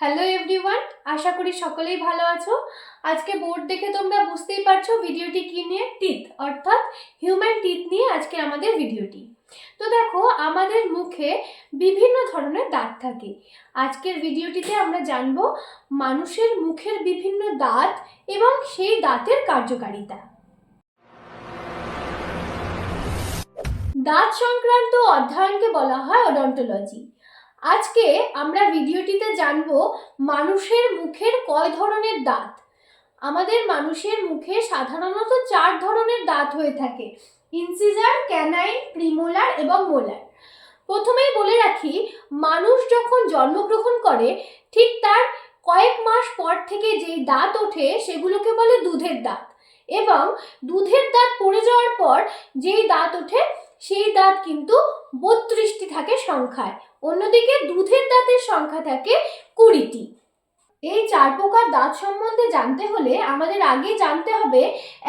Hello everyone আশা করি সকলেই ভালো আছো। আজকে বোর্ড দেখে তোমরা বুঝতেই পারছ ভিডিওটি কি নিয়ে? টিথ অর্থাৎ হিউম্যান টিথ নিয়ে আজকে আমাদের ভিডিওটি। তো দেখো, আমাদের মুখে বিভিন্ন ধরনের দাঁত থাকে। আজকের ভিডিওটিতে আমরা জানব মানুষের মুখের বিভিন্ন দাঁত এবং সেই দাঁতের কার্যকারিতা। দাঁত সংক্রান্ত অধ্যয়নকে বলা হয় ওডন্টোলজি আজকে আমরা ভিডিওটিতে জানব মানুষের মুখের কয় ধরনের দাঁত। আমাদের মানুষের মুখে সাধারণত চার ধরনের দাঁত হয়ে থাকে, ইনসিজার ক্যানাইন প্রিমোলার এবং মোলার। প্রথমেই বলে রাখি, মানুষ যখন জন্মগ্রহণ করে, ঠিক তার কয়েক মাস পর থেকে যেই দাঁত ওঠে সেগুলোকে বলে দুধের দাঁত এবং দুধের দাঁত পড়ে যাওয়ার পর যেই দাঁত ওঠে, সেই দাঁত কিন্তু বত্রিশটি থাকে সংখ্যায়। অন্যদিকে দুধের দাঁতের সংখ্যা থাকে কুড়িটি। এই চার প্রকার দাঁত সম্বন্ধে জানতে হলে আমাদের আগে জানতে হবে,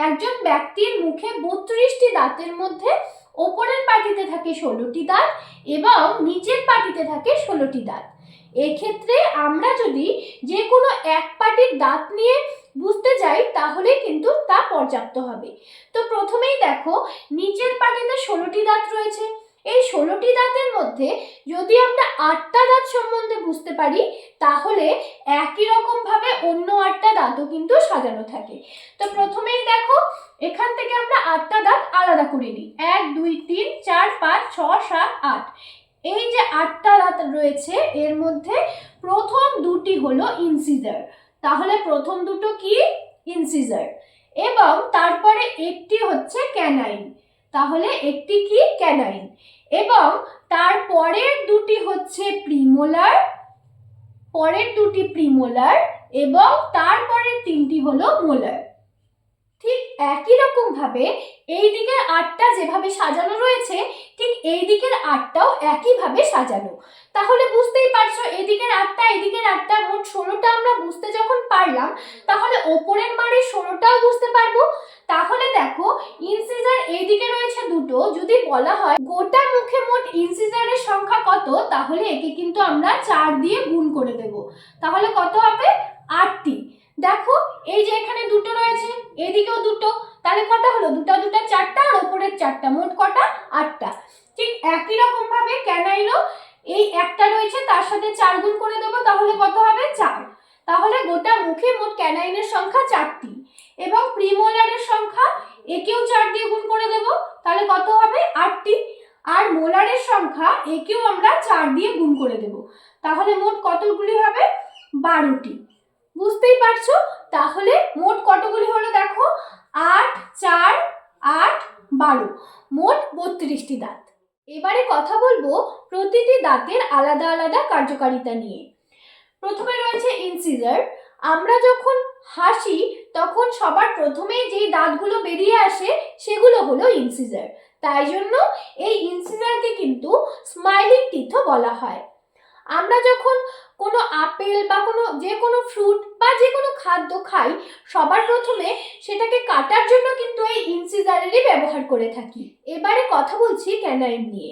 একজন ব্যক্তির মুখে বত্রিশটি দাঁতের মধ্যে ওপরের পাটিতে থাকে ষোলোটি দাঁত এবং নিচের পাটিতে থাকে ষোলোটি দাঁত। এক্ষেত্রে আমরা যদি যে কোনো এক পাটির দাঁত নিয়ে বুঝতে যাই, তাহলে কিন্তু তা পর্যাপ্ত হবে। তো প্রথমেই দেখো, নিচের পাটিতে ষোলোটি দাঁত রয়েছে। এই ষোলোটি দাঁতের মধ্যে যদি আমরা আটটা দাঁত সম্বন্ধে বুঝতে পারি, তাহলে একই রকমভাবে অন্য আটটা দাঁতও কিন্তু সাজানো থাকে। তো প্রথমেই দেখো, এখান থেকে আমরা আটটা দাঁত আলাদা করে নিই। এক, দুই, তিন, চার, পাঁচ, ছ, সাত, আট। এই যে আটটা দাঁত রয়েছে, এর মধ্যে প্রথম দুটি হলো ইনসিজার। তাহলে প্রথম দুটো কি? ইনসিজার। এবং তারপরে একটি হচ্ছে ক্যানাইন। তাহলে একটি কি? ক্যানাইন। এবং তার পরের দুটি হচ্ছে প্রিমোলার, পরের দুটি প্রিমোলার এবং তারপরের তিনটি হলো মোলার। ঠিক একই রকম ভাবে এই দিকের আটটা যেভাবে সাজানো রয়েছে, ঠিক এই দিকের আটটাও একইভাবে সাজানো। তাহলে বুঝতেই পারছ, এদিকের আটটা এদিকের আটটা, মোট ষোলোটা আমরা বুঝতে যখন পারলাম, তাহলে ওপরের মারে ষোলোটাও বুঝতে পারব। তাহলে দেখো, ইনসিজার এইদিকে রয়েছে দুটো, যদি বলা হয় গোটা মুখে মোট ইনসিজারের সংখ্যা কত, তাহলে একে কিন্তু আমরা চার দিয়ে গুণ করে দেব। তাহলে কত হবে? আটটি। দেখো এই যে এখানে দুটো রয়েছে, এদিকেও দুটো, তাহলে কটা হলো? দুটো দুটো, চারটা, আর ওপরের চারটা, মোট কটা? আটটা। ঠিক একই রকম ভাবে ক্যানাইনও এই একটা রয়েছে, তার সাথে চার গুণ করে দেবো, তাহলে কত হবে? চার। তাহলে গোটা মুখে মোট ক্যানাইনের সংখ্যা চারটি, এবং প্রিমোলারের সংখ্যা একেও চার দিয়ে গুণ করে দেব, তাহলে কত হবে? আটটি। আর মোলারের সংখ্যা একেও আমরা চার দিয়ে গুণ করে দেব, তাহলে মোট কতগুলি হবে? বারোটি। বুঝতেই পারছ? তাহলে মোট কতগুলি হলো দেখো? আট, চার, আট, বারো। মোট বত্রিশটি দাঁত। এবারে কথা বলব প্রতিটি দাঁতের আলাদা আলাদা কার্যকারিতা নিয়ে। প্রথমে রয়েছে ইনসিজার আমরা যখন হাসি, তখন সবার প্রথমেই যেই দাঁতগুলো বেরিয়ে আসে, সেগুলো হলো ইনসিজার তাই জন্য এই ইনসিজারকে কিন্তু স্মাইলিং টিথও বলা হয়। আমরা যখন কোনো আপেল বা কোনো যে কোনো ফ্রুট বা যে কোনো খাদ্য খাই, সবার প্রথমে সেটাকে কাটার জন্য কিন্তু এই ইনসিজারেরই ব্যবহার করে থাকি। এবারে কথা বলছি ক্যানাইন নিয়ে।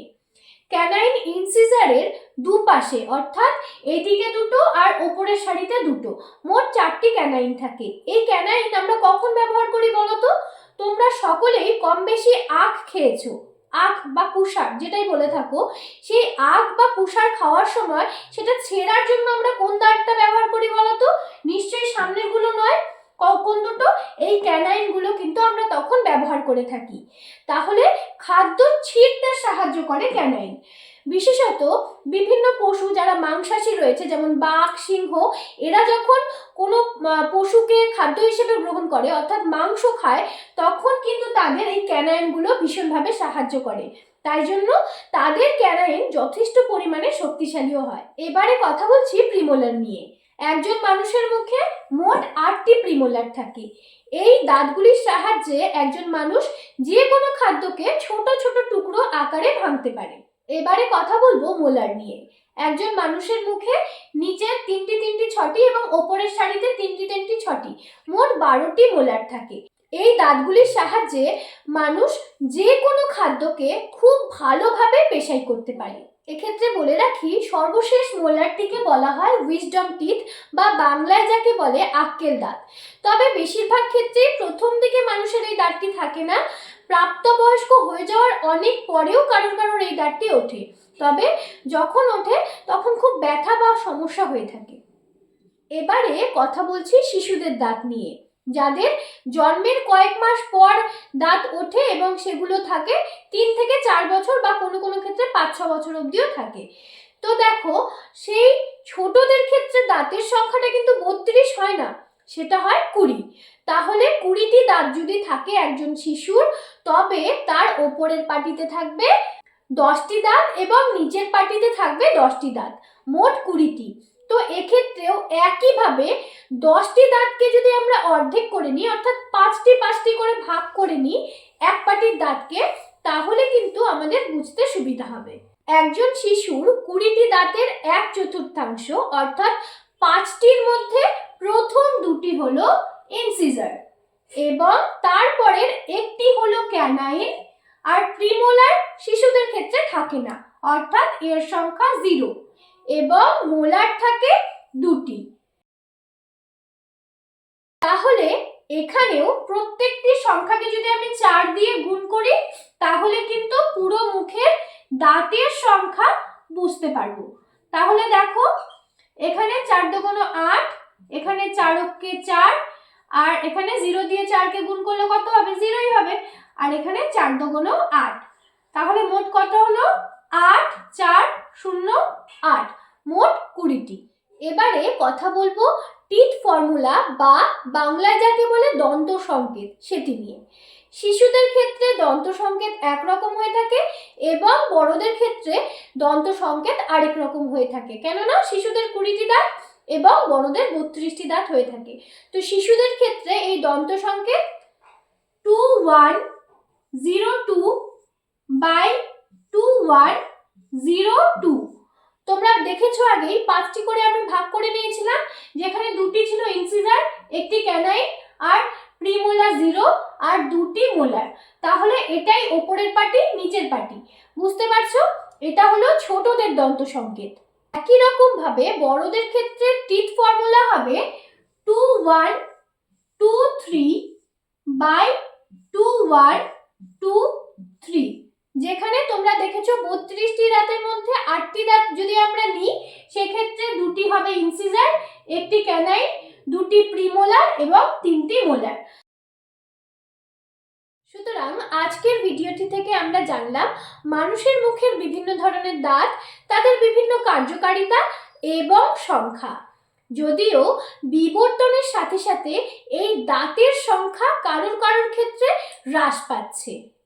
ক্যানাইন ইনসিজারের দুপাশে, অর্থাৎ এদিকে দুটো আর ওপরের সারিতে দুটো, মোট চারটি ক্যানাইন থাকে। এই ক্যানাইন আমরা কখন ব্যবহার করি বলো তো তোমরা সকলেই কম বেশি আখ খেয়েছো। আখ বা কুষার, যেটাই বলে থাকো, সেই আখ বা কুষার খাওয়ার সময় সেটা ছেঁড়ার জন্য আমরা কোন দাঁতটা ব্যবহার করি বলতো? নিশ্চয়ই সামনেরগুলো নয় কোন দুটো? এই ক্যানাইনগুলো কিন্তু আমরা তখন ব্যবহার করে থাকি। তাহলে খাদ্য ছিঁড়তে সাহায্য করে ক্যানাইন। বিশেষত বিভিন্ন পশু যারা মাংসাশী রয়েছে, যেমন বাঘ, সিংহ, এরা যখন কোনো পশুকে খাদ্য হিসেবে গ্রহণ করে, অর্থাৎ মাংস খায়, তখন কিন্তু তাদের এই ক্যানাইনগুলো ভীষণভাবে সাহায্য করে। তাই জন্য তাদের ক্যানাইন যথেষ্ট পরিমাণে শক্তিশালীও হয়। এবারে কথা বলছি প্রিমোলার নিয়ে। একজন মানুষের মুখে মোট আটটি প্রিমোলার থাকে। এই দাঁতগুলির সাহায্যে একজন মানুষ যে কোনো খাদ্যকে ছোট ছোট টুকরো আকারে ভাঙতে পারে। এবারে কথা বলব মোলার নিয়ে। একজন মানুষের মুখে নিচে তিনটি তিনটি ছটি এবং ওপরের সারিতে তিনটি তিনটি ছটি। মোট বারোটি মোলার থাকে। এই দাঁতগুলির সাহায্যে মানুষ যে কোনো খাদ্যকে খুব ভালোভাবে পেশাই করতে পারে। এক্ষেত্রে বলে রাখি, সর্বশেষ মোলারটিকে বলা হয় উইজডম টিথ বা বাংলায় যাকে বলে আক্কেল দাঁত। তবে বেশিরভাগ ক্ষেত্রেই প্রথম দিকে মানুষের এই দাঁতটি থাকে না। প্রাপ্তবয়স্ক হয়ে যাওয়ার অনেক পরেও কারোর কারোর এই দাঁতটি ওঠে। তবে যখন ওঠে, তখন খুব ব্যথা বা সমস্যা হয়ে থাকে। এবারে কথা বলছি শিশুদের দাঁত নিয়ে। যাদের জন্মের কয়েক মাস পর দাঁত ওঠে এবং সেগুলো থাকে তিন থেকে চার বছর বা কোনো কোনো ক্ষেত্রে পাঁচ ছ বছর অবধিও থাকে। তো দেখো, সেই ছোটদের ক্ষেত্রে দাঁতের সংখ্যাটা কিন্তু বত্রিশ হয় না। সেটা হয় কুড়ি। তাহলে কুড়িটি দাঁত যদি থাকে একজন শিশুর, তবে তার ওপরের পাটিতে থাকবে দশটি দাঁত এবং নিচের পাটিতে থাকবে দশটি দাঁত, মোট কুড়িটি। তো এক্ষেত্রেও একইভাবে দশটি দাঁতকে যদি আমরা অর্ধেক করে নিই, অর্থাৎ পাঁচটি পাঁচটি করে ভাগ করে নিই এক পাটির দাঁতকে, তাহলে কিন্তু আমাদের বুঝতে সুবিধা হবে। একজন শিশুর কুড়িটি দাঁতের এক চতুর্থাংশ, অর্থাৎ পাঁচটির মধ্যে প্রথম দুটি হলো ইনসিজার এবং তারপরের একটি হলো ক্যানাইন আর প্রিমোলার শিশুদের ক্ষেত্রে থাকে না, অর্থাৎ এর সংখ্যা জিরো এবং মোলার থাকে দুটি। তাহলে এখানেও প্রত্যেকটি সংখ্যাকে যদি আমি চার দিয়ে গুণ করি, তাহলে কিন্তু পুরো মুখের দাঁতের সংখ্যা বুঝতে পারব। তাহলে দেখো, এখানে চার দোকানো আট এখানে চারককে চার, আর এখানে জিরো দিয়ে চারকে গুণ করলে কত হবে? জিরোই হবে। আর এখানে চার দোকানো আট। তাহলে মোট কত হলো? আট, চার, শূন্য, আট। মোট কুড়িটি। এবারে কথা বলব টিট ফর্মুলা বা বাংলায় যাকে বলে দন্ত সংকেত সেটি নিয়ে। শিশুদের ক্ষেত্রে দন্ত সংকেত একরকম হয়ে থাকে এবং বড়দের ক্ষেত্রে দন্ত সংকেত আরেক রকম হয়ে থাকে। কেননা শিশুদের কুড়িটি দাঁত এবং বড়দের বত্রিশটি দাঁত হয়ে থাকে। তো শিশুদের ক্ষেত্রে এই দন্ত সংকেত two one zero two by two one zero two তোমরা দেখেছ আগেই, পাঁচটি করে আমি ভাগ করে নিয়েছিলাম, যেখানে দুটি ছিল ইনসিজার একটি ক্যানাইন আর প্রিমোলার জিরো আর দুটি মোলার তাহলে এটাই ওপরের পাটি, নিচের পাটি। বুঝতে পারছ? এটা হলো ছোটদের দন্ত সংকেত। একই রকম ভাবে বড়দের ক্ষেত্রে টিথ ফর্মুলা হবে two one, two three by two one, two three. যেখানে তোমরা দেখেছ বত্রিশটি দাঁতের মধ্যে আটটি দাঁত যদি আমরা নিই, সেক্ষেত্রে দুটি হবে ইনসিজার, একটি ক্যানাইন, দুটি প্রিমোলার এবং তিনটি মোলার। সুতরাং আজকের ভিডিওটি থেকে আমরা জানলাম, মানুষের মুখের বিভিন্ন ধরনের দাঁত, তাদের বিভিন্ন কার্যকারিতা এবং সংখ্যা। যদিও বিবর্তনের সাথে সাথে এই দাঁতের সংখ্যা কারোর কারোর ক্ষেত্রে হ্রাস পাচ্ছে।